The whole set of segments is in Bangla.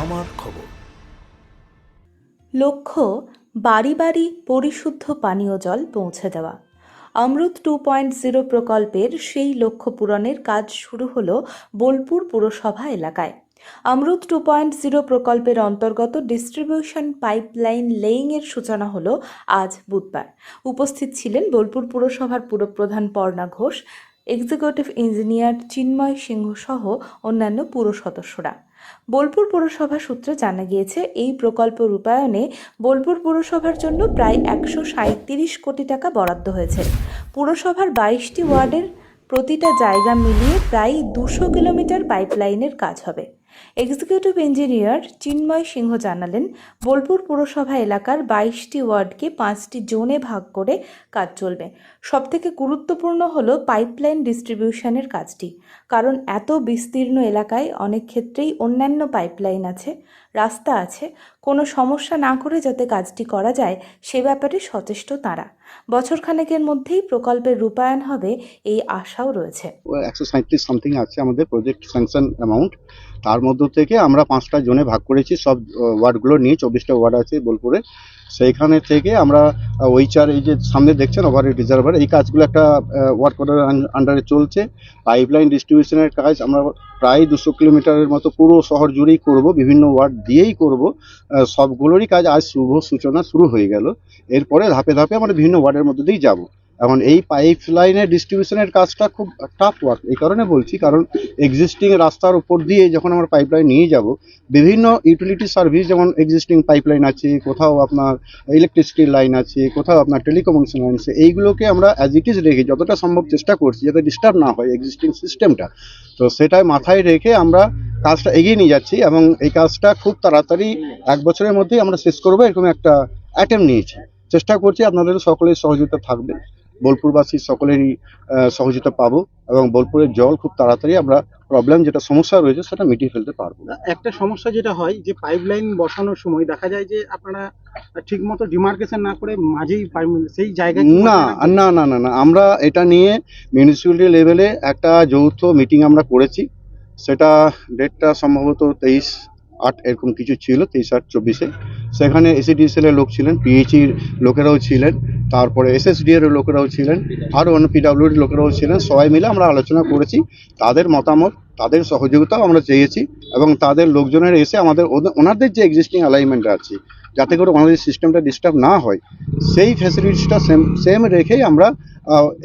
আমার খবর। লক্ষ্য, বাড়ি বাড়ি পরিশুদ্ধ পানীয় জল পৌঁছে দেওয়া। অমৃত টু পয়েন্ট জিরো প্রকল্পের সেই লক্ষ্য পূরণের কাজ শুরু হলো বোলপুর পুরসভা এলাকায়। অমৃত টু পয়েন্ট জিরো প্রকল্পের অন্তর্গত ডিস্ট্রিবিউশন পাইপলাইন লেইংয়ের সূচনা হল আজ বুধবার। উপস্থিত ছিলেন বোলপুর পুরসভার পুরপ্রধান পর্ণা ঘোষ, এক্সিকিউটিভ ইঞ্জিনিয়ার চিন্ময় সিংহ সহ অন্যান্য পুর সদস্যরা বোলপুর পুরসভা সূত্রে জানা গিয়েছে, এই প্রকল্প রূপায়ণে বোলপুর পুরসভার জন্য প্রায় একশো সাঁত্রিশ কোটি টাকা বরাদ্দ হয়েছে। পুরসভার বাইশটি ওয়ার্ডের প্রতিটা জায়গা মিলিয়ে প্রায় দুশো কিলোমিটার পাইপলাইনের কাজ হবে। এক্সিকিউটিভ ইঞ্জিনিয়ার চিন্ময় সিংহ জানালেন, বোলপুর পুরসভা এলাকার বাইশটি ওয়ার্ডকে পাঁচটি জোনে ভাগ করে কাজ চলবে। সবথেকে গুরুত্বপূর্ণ হলো পাইপলাইন ডিস্ট্রিবিউশনের কাজটি, কারণ এত বিস্তীর্ণ এলাকায় অনেক ক্ষেত্রেই অন্যান্য পাইপলাইন আছে, রাস্তা আছে। কোনো সমস্যা না করে যাতে কাজটি করা যায়, সে ব্যাপারে সচেষ্ট তারা। বছরখানেকের মধ্যেই প্রকল্পের রূপায়ণ হবে, এই আশাও রয়েছে। একশো সাঁত্রিশ সামথিং আছে আমাদের, প্রজেক্ট স্যাংশন অ্যামাউন্ট। তার মধ্য থেকে আমরা পাঁচটা জোনে ভাগ করেছি, সব ওয়ার্ডগুলো নিয়ে, চব্বিশটা ওয়ার্ড আছে বোলপুরে। সেইখানে থেকে আমরা ওইচার, এই যে সামনে দেখছেন ওভার রিজার্ভার, এই কাজগুলো একটা ওয়ার্ক অর্ডার আন্ডারে চলছে। পাইপলাইন ডিস্ট্রিবিউশনের কাজ আমরা প্রায় দুশো কিলোমিটারের মতো পুরো শহর জুড়েই করব, বিভিন্ন ওয়ার্ড দিয়েই করব। সবগুলোরই কাজ আজ শুভ সূচনা শুরু হয়ে গেল। এরপরে ধাপে ধাপে আমরা বিভিন্ন ওয়ার্ডের মধ্যে দিয়ে যাব। এখন এই পাইপ লাইনের ডিস্ট্রিবিউশনের কাজটা খুব টাফ ওয়ার্ক এই কারণে বলছি। কারণ এক্সিস্টিং রাস্তার উপর দিয়ে যখন আমরা পাইপ লাইন নিয়ে যাব, বিভিন্ন ইউটিলিটি সার্ভিস যেমন এক্সিস্টিং পাইপ লাইন আছে, কোথাও আপনার ইলেকট্রিসিটি লাইন আছে, কোথাও আপনার টেলিকমিউনিকেশন লাইন আছে, এইগুলোকে আমরা অ্যাজ ইট ইজ রেখে যতটা সম্ভব চেষ্টা করছি যাতে ডিস্টার্ব না হয় এক্সিস্টিং সিস্টেমটা তো সেটাই মাথায় রেখে আমরা কাজটা এগিয়ে নিয়ে যাচ্ছি এবং এই কাজটা খুব তাড়াতাড়ি এক বছরের মধ্যেই আমরা শেষ করব, এরকম একটা অ্যাটেম্প নিয়েছি। চেষ্টা করছি আপনাদের সকলের সহযোগিতা থাকবে। বোলপুরবাসী সকলেরই সহযোগিতা পাবো এবং বোলপুরের জল খুব তাড়াতাড়ি আমরা প্রবলেম যেটা সমস্যা রয়েছে সেটা মিটিয়ে ফেলতে পারব। একটা সমস্যা যেটা হয় যে পাইপলাইন বসানোর সময় দেখা যায় যে আপনারা ঠিকমতো ডিমার্কেশন না করে মাঝেই সেই জায়গায় না না না না না আমরা এটা নিয়ে মিউনিসিপ্যালিটি লেভেলে একটা যৌথ মিটিং আমরা করেছি। সেটা ডেটটা সম্ভবত তেইশ আট এরকম কিছু ছিল তেইশ আট চব্বিশে। সেখানে এসিডিএসএল এর লোক ছিলেন পিএইচির লোকেরাও ছিলেন, তারপরে এসএসডি এর লোকেরাও ছিলেন আরও অন্য পিডাব্লিউডির লোকেরাও ছিলেন, সবাই মিলে আমরা আলোচনা করেছি, তাদের মতামত, তাদের সহযোগিতাও আমরা চেয়েছি এবং তাদের লোকজনের এসে আমাদের ওনাদের যে এক্সিস্টিং অ্যালাইনমেন্ট আছে, যাতে করে ওনাদের সিস্টেমটা ডিস্টার্ব না হয়, সেই ফ্যাসিলিটিসটা সেম সেম রেখেই আমরা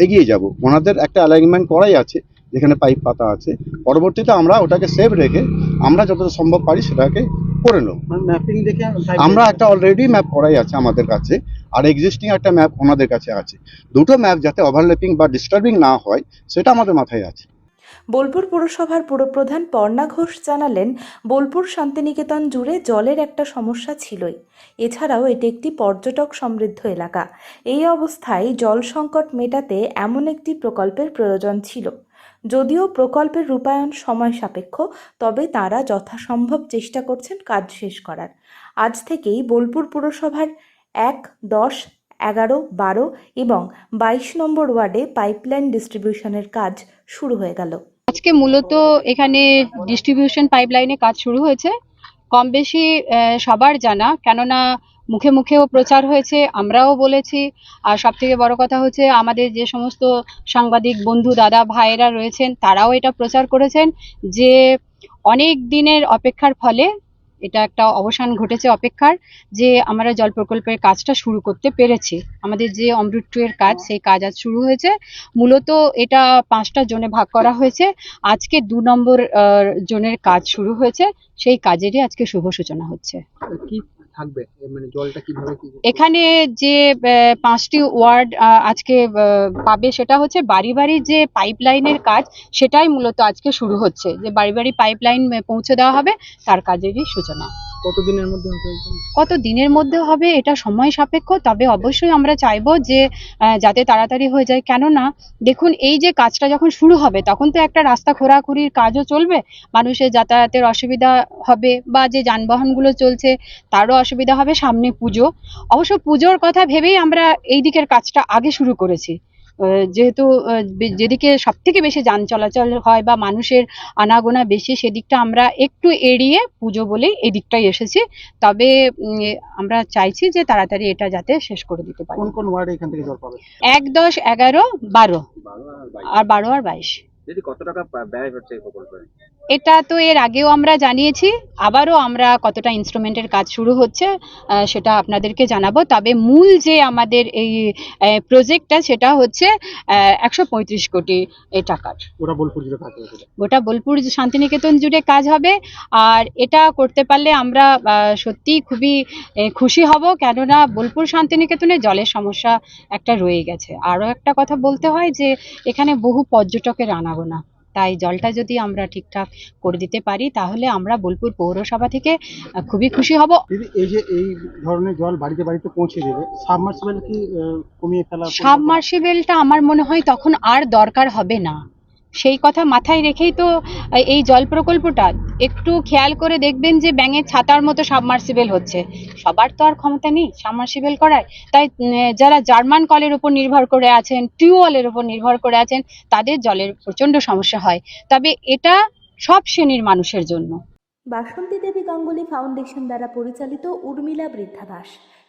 এগিয়ে যাব। ওনাদের একটা অ্যালাইনমেন্ট করাই আছে, যেখানে পাইপ পাতা আছে, পরবর্তীতে আমরা ওটাকে সেভ রেখে আমরা যতটা সম্ভব পারি সেটাকে করে নেব। মানে ম্যাপিং দেখে pipeline- আমরা একটা অলরেডি ম্যাপ করাই আছে আমাদের কাছে আর এক্সিস্টিং একটা ম্যাপ ওনাদের কাছে আছে। দুটো ম্যাপ যাতে ওভারল্যাপিং বা ডিস্টার্বিং না হয় সেটা আমাদের মাথায় আছে। বোলপুর পুরসভার পুরপ্রধান পর্ণা ঘোষ জানালেন বোলপুর শান্তিনিকেতন জুড়ে জলের একটা সমস্যা ছিলই। এছাড়াও এটি একটি পর্যটক সমৃদ্ধ এলাকা। এই অবস্থায় জল সংকট মেটাতে এমন একটি প্রকল্পের প্রয়োজন ছিল। যদিও প্রকল্পের রূপায়ণ সময় সাপেক্ষ, তবে তারা যথাসম্ভব চেষ্টা করছেন কাজ শেষ করার। আজ থেকেই বোলপুর পুরসভার এক, দশ, এগারো, বারো এবং বাইশ নম্বর ওয়ার্ডে পাইপলাইন ডিস্ট্রিবিউশনের কাজ শুরু হয়ে গেল। আজকে মূলত এখানে ডিস্ট্রিবিউশন পাইপলাইনে কাজ শুরু হয়েছে। কম বেশি সবার জানা, কেননা মুখে মুখেও প্রচার হয়েছে, আমরাও বলেছি। আর সব থেকে বড় কথা হচ্ছে, আমাদের যে সমস্ত সাংবাদিক বন্ধু, দাদা, ভাইয়েরা রয়েছেন, তারাও এটা প্রচার করেছেন যে অনেক দিনের অপেক্ষার ফলে, এটা একটা অবসান ঘটেছে অপেক্ষার, যে আমরা জল প্রকল্পের কাজটা শুরু করতে পেরেছি। আমাদের যে অমৃত কাজ, সেই কাজ আজ শুরু হয়েছে। মূলত এটা পাঁচটা জোনে ভাগ করা হয়েছে। আজকে দু নম্বর জোনের কাজ শুরু হয়েছে। সেই কাজেরই আজকে শুভ সূচনা হচ্ছে। থাকবে? মানে জলটা কীভাবে এখানে যে পাঁচটি ওয়ার্ড আজকে পাবে সেটা হচ্ছে বাড়ি বাড়ি যে পাইপ লাইনের কাজ, সেটাই মূলত আজকে শুরু হচ্ছে। যে বাড়ি বাড়ি পাইপলাইন পৌঁছে দেওয়া হবে, তার কাজেরই সূচনা। কত দিনের মধ্যে হবে এটা সময় সাপেক্ষ, তবে অবশ্যই আমরা চাইব যে যাতে তাড়াতাড়ি হয়ে যায়। কেননা, দেখুন, এই যে কাজটা যখন শুরু হবে, তখন তো একটা রাস্তা খোরাখুরির কাজও চলবে। মানুষের যাতায়াতের অসুবিধা হবে বা যে যানবাহনগুলো চলছে, তারও অসুবিধা হবে। সামনে পুজো। অবশ্য পুজোর কথা ভেবেই আমরা এই দিকের কাজটা আগে শুরু করেছি। যেহেতু যেদিকে সব থেকে বেশি যান চলাচল হয় বা মানুষের আনাগোনা বেশি সেদিকটা আমরা একটু এড়িয়ে পুজো বলেই এদিকটাই এসেছি। তবে আমরা চাইছি যে তাড়াতাড়ি এটা যাতে শেষ করে দিতে পারি। কোন কোন ওয়ার্ডে এখান থেকে জল পাবে এক দশ এগারো বারো আর বারো আর বাইশ। কত টাকা ব্যয় হচ্ছে এই প্রকল্পে? এটা তো এর আগেও আমরা জানিয়েছি আবারও আমরা কতটা ইনস্ট্রুমেন্টের কাজ শুরু হচ্ছে সেটা আপনাদেরকে জানাব। তবে মূল যে আমাদের এই প্রজেক্টটা সেটা হচ্ছে একশো পঁয়ত্রিশ কোটি এ টাকার। গোটা বোলপুর শান্তিনিকেতন জুড়ে কাজ হবে আর এটা করতে পারলে আমরা আহ, সত্যিই খুবই খুশি হব কেননা বোলপুর শান্তিনিকেতনে জলের সমস্যা একটা রয়ে গেছে। আরও একটা কথা বলতে হয় যে এখানে বহু পর্যটকের আনাগোনা। তাই জলটা যদি আমরা ঠিকঠাক করে দিতে পারি তাহলে আমরা বোলপুর পৌরসভা থেকে খুবই খুশি হব। এই যে এই ধরনের জল বাড়িতে বাড়িতে পৌঁছে দেবে সাবমার্সিবল কি কমিয়ে ফেলা সাবমার্সিবেলটা আমার মনে হয় তখন আর দরকার হবে না। সেই কথা মাথায় রেখেই তো এই জল প্রকল্পটা। একটু খেয়াল করে দেখবেন যে ব্যাঙের ছাতার মতো সাবমার্সিবেল হচ্ছে। সবার তো আর ক্ষমতা নেই সাবমার্সিবেল করার। তাই যারা জার্মান কলের উপর নির্ভর করে আছেন টিউবওয়েলের উপর নির্ভর করে আছেন, তাদের জলের প্রচণ্ড সমস্যা হয়। তবে এটা সব শ্রেণির মানুষের জন্য। বাসন্তী দেবী গাঙ্গুলি ফাউন্ডেশন দ্বারা পরিচালিত উর্মিলা বৃদ্ধাবাস